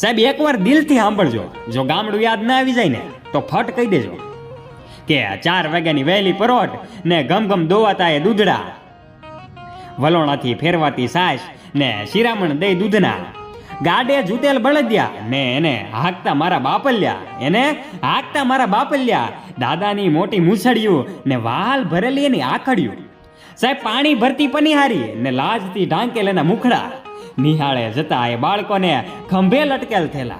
સાહેબ, એકવાર દિલથી સાંભળજો. જો ગામડું યાદ ના આવી જાય ને, તો ફટ કહી દેજો કે ચાર વાગ્યાની વહેલી પરોઠ ને ગમ ગમ દોવાતા એ દૂધડા. વલોણાથી ફેરવાતી સાસ ને શિરામણ દઈ દૂધના. ગાડે જૂતેલ બળદિયા ને એને હાકતા મારા બાપલ્યા. એને હાકતા મારા બાપલ્યા. દાદાની મોટી મૂછડિયું ને વાલ ભરેલી એની આખડિયું સાહેબ, પાણી ભરતી પનિહારી ને લાજથી ઢાંકેલ એના મુખડા. નિહાળે જતા એ બાળકોને ખંભે લટકેલ થયેલા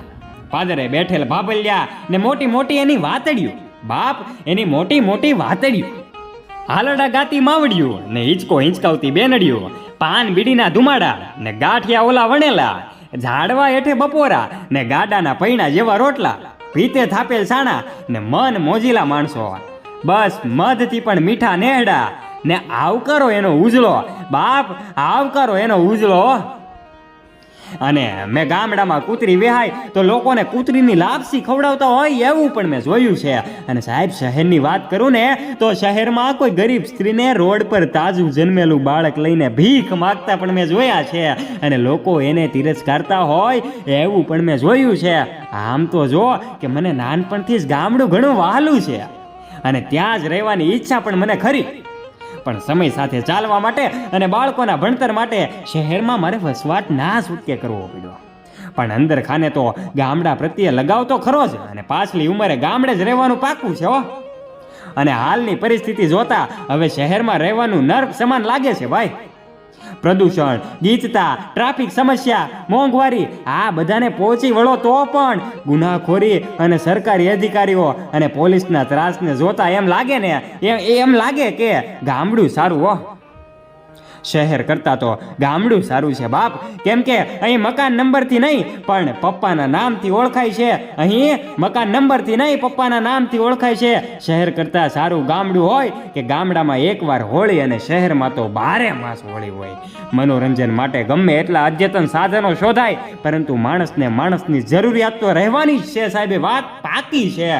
પાદરે બેઠેલ ભાભલિયા ને મોટી મોટી એની વાતડ્યું. બાપ, એની મોટી મોટી વાતડ્યું. હાલડા ગાતી માવડિયું ને હિંચકો હિંચકાવતી બેનડ્યું. પાન બીડીના ધુમાડા ને ગાંઠિયા ઓલા વણેલા. ઝાડવા હેઠે બપોરા ને ગાડાના પૈણા જેવા રોટલા. ભીતે થાપેલ સાણા ને મન મોજીલા માણસો. બસ મધથી પણ મીઠા નેહડા. ને આવકારો એનો ઉજળો. બાપ, આવકારો એનો ઉજળો. અને મેં ગામડામાં કૂતરી વેહાય તો લોકોને કૂતરીની લાપસી ખવડાવતા હોય એવું પણ મેં જોયું છે. અને સાહેબ, શહેરની વાત કરું ને, તો શહેરમાં કોઈ ગરીબ સ્ત્રીને રોડ પર તાજું જન્મેલું બાળક લઈને ભીખ માગતા પણ મેં જોયા છે. અને લોકો એને તિરસ્કારતા હોય એવું પણ મેં જોયું છે. આમ તો જો કે મને નાનપણથી જ ગામડું ઘણું વહાલું છે. અને ત્યાં જ રહેવાની ઈચ્છા પણ મને ખરી. પણ સમય સાથે ચાલવા માટે અને બાળકોના ભણતર માટે શહેરમાં મારે વસવાટ ના છૂટકે કરવો પડ્યો. પણ અંદર ખાને તો ગામડા પ્રત્યે લગાવ તો ખરો જ અને પાછલી ઉંમરે ગામડે જ રહેવાનું પાકું છે હો. અને હાલની પરિસ્થિતિ જોતા હવે શહેરમાં રહેવાનું નર્ક સમાન લાગે છે ભાઈ. પ્રદૂષણ, ગીચતા, ટ્રાફિક સમસ્યા, મોંઘવારી, આ બધાને પહોંચી વળો તો પણ ગુનાખોરી અને સરકારી અધિકારીઓ અને પોલીસના ત્રાસને જોતા એમ લાગે ને, એમ લાગે કે ગામડું સારું, હો. શહેર કરતાં તો ગામડું સારું છે બાપ. કેમ કે અહીં મકાન નંબરથી નહીં, પણ પપ્પાના નામથી ઓળખાય છે. અહીં મકાન નંબરથી નહીં, પપ્પાના નામથી ઓળખાય છે. શહેર કરતાં સારું ગામડું હોય કે ગામડામાં એકવાર હોળી અને શહેરમાં તો બારે માસ હોળી હોય. મનોરંજન માટે ગમે એટલા અદ્યતન સાધનો શોધાય, પરંતુ માણસને માણસની જરૂરિયાત તો રહેવાની જ છે સાહેબ. વાત પાકી છે.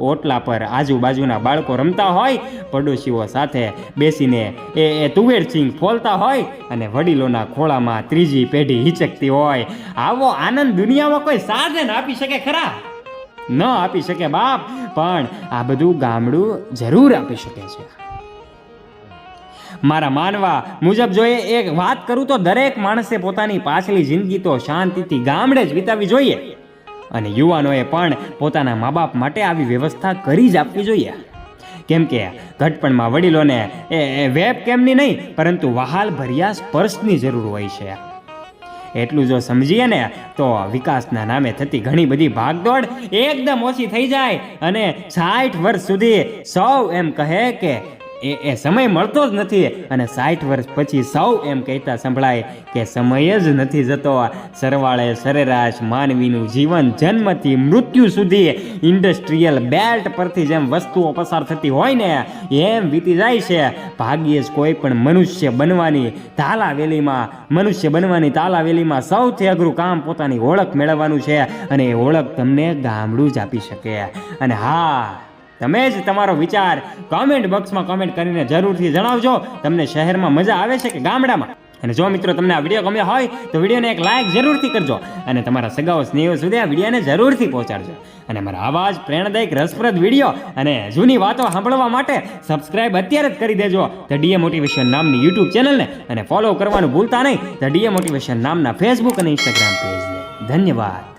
ઓટલા પર આજુબાજુના બાળકો રમતા હોય, પડોશીઓ સાથે બેસીને એ એ તુવેર સિંગ ફોલતા હોય અને વડીલોના ખોળામાં ત્રીજી પેઢી હિચકતી હોય. આવો આનંદ દુનિયામાં કોઈ સાધન આપી શકે ખરા? ન આપી શકે બાપ, પણ આ બધું ગામડું જરૂર આપી શકે છે. મારા માનવા મુજબ જો એ એક વાત કરું તો દરેક માણસે પોતાની પાછલી જિંદગી તો શાંતિથી ગામડે જ વિતાવી જોઈએ. અને યુવાનોએ પણ પોતાના મા બાપ માટે આવી વ્યવસ્થા કરી જ આપવી જોઈએ. કેમ કે ઘટપણમાં વડીલોને એ વેબ કેમની નહીં, પરંતુ વહાલ ભર્યા સ્પર્શની જરૂર હોય છે. એટલું જો સમજીએ ને, તો વિકાસના નામે થતી ઘણી બધી ભાગદોડ એકદમ ઓછી થઈ જાય અને સાઠ વર્ષ સુધી સૌ એમ કહે કે એ એ સમય મળતો જ નથી. અને સાઠ વર્ષ પછી સૌ એમ કહેતા સંભળાય કે સમય જ નથી જતો. સરવાળે સરેરાશ માનવીનું જીવન જન્મથી મૃત્યુ સુધી ઇન્ડસ્ટ્રીયલ બેલ્ટ પરથી જેમ વસ્તુઓ પસાર થતી હોય ને, એમ વીતી જાય છે. ભાગ્યે જ કોઈ પણ મનુષ્ય બનવાની તાલાવેલીમાં, મનુષ્ય બનવાની તાલાવેલીમાં સૌથી અઘરું કામ પોતાની ઓળખ મેળવવાનું છે. અને એ ઓળખ તમને ગામડું જ આપી શકે. અને હા તમે જ તમારો વિચાર કોમેન્ટ બોક્સમાં કોમેન્ટ કરીને જરૂરથી જણાવજો. તમને શહેરમાં મજા આવે છે કે ગામડામાં? અને જો મિત્રો તમને આ વીડિયો ગમ્યો હોય, તો વિડીયોને એક લાઇક જરૂરથી કરજો અને તમારા સગાઓ સ્નેહો સુધી આ વિડીયોને જરૂરથી પહોંચાડજો. અને મારા આવા જ પ્રેરણાદાયક, રસપ્રદ વીડિયો અને જૂની વાતો સાંભળવા માટે સબસ્ક્રાઇબ અત્યારે જ કરી દેજો. ધ ડીએ મોટિવેશન નામની યુટ્યુબ ચેનલને અને ફોલો કરવાનું ભૂલતા નહીં. ધ ડીએ મોટિવેશન નામના ફેસબુક અને ઇન્સ્ટાગ્રામ પેજને ધન્યવાદ.